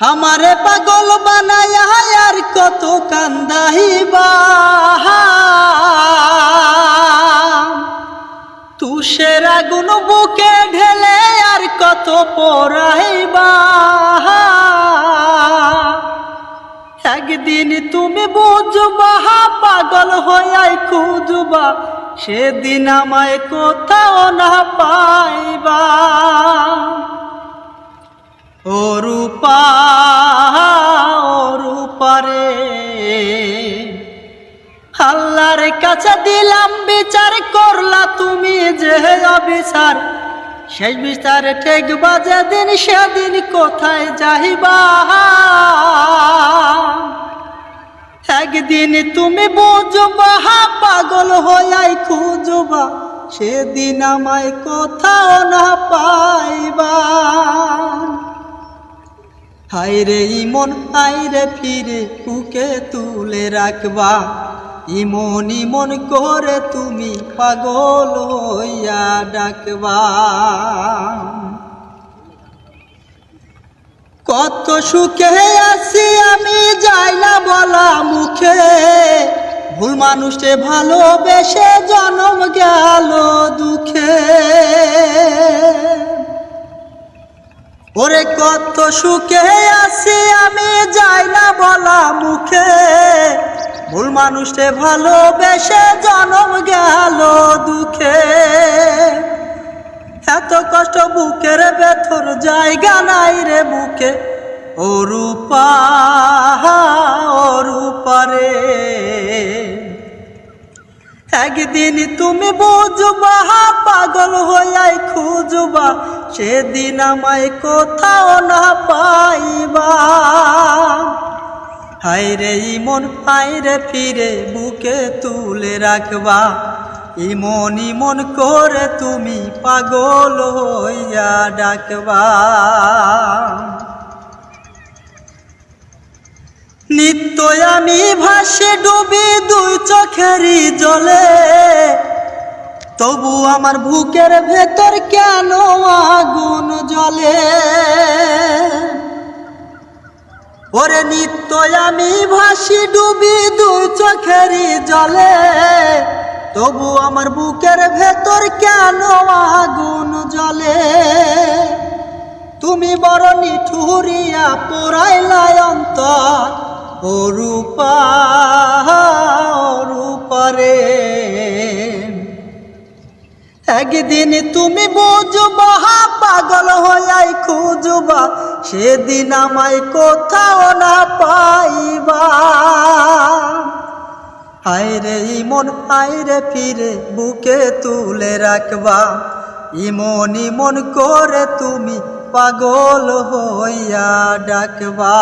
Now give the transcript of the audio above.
আমারে পাগল বানায় আর কত কান্দাইবা। তুষের আগুন বুকে ঢেলে আর কত পড়াইবা। একদিন তুমি বুঝবা, পাগল হইয়াই খুঁজবা, সেদিন আমায় কোথাও না পাইবা। ও রূপা কাছে দিলাম, বিচার করলা তুমি যে অবিচার শেষ বিচার ঠেকবা যেদিন সেদিন কোথায় যাইবা? একদিন তুমি বুঝবা হা পাগল হইয়াই খুঁজবা, সেদিন আমায় কোথাও না পাইবা। হাইরে ইমন হাইরে ফিরে বুকে তুলে রাখবা। ইমন ইমন করে তুমি পাগল হইয়া ডাকবা। কত সুখে আছি আমি, যাই না বলা মুখে। ভুল মানুষে ভালোবেসে জনম গেল দুঃখে। ওরে কত সুখে আছি আমি, যাই না বলা মুখে। ভুল মানুষে ভালোবেসে জনম গেল দুঃখে। এত কষ্ট বুকের বেথর জায়গা নাই রে বুকে। ও রূপা, ও রূপারে একদিন তুমি বুঝবা হা পাগল হইয়াই খুঁজবা, সেদিন আমায় কোথাও না পাইবা। হাইরে ইমন হাইরে ফিরে বুকে তুলে রাখবা। ইমন ইমন করে তুমি পাগল হইয়া ডাকবা। নিত্য আমি ভাসে ডুবি দুই চোখেরই জলে। তবু আমার বুকের ভেতর কেন আগুন জ্বলে? ওরে নিত্য আমি ভাসি ডুবি দুই চোখেরই জলে। তবু আমার বুকের ভেতর কেন আগুন জ্বলে? তুমি বড় নিঠুরিয়া পোড়াইলাই অন্তর, ও রূপা রূপারে একদিন তুমি বুঝবা পাগল হইয়াই খুঁজবা, সেদিন আমায় কোথাও না পাইবা। হায়রে ইমন হায়রে ফিরে বুকে তুলে রাখবা, ইমন ইমন করে তুমি পাগল হইয়া ডাকবা।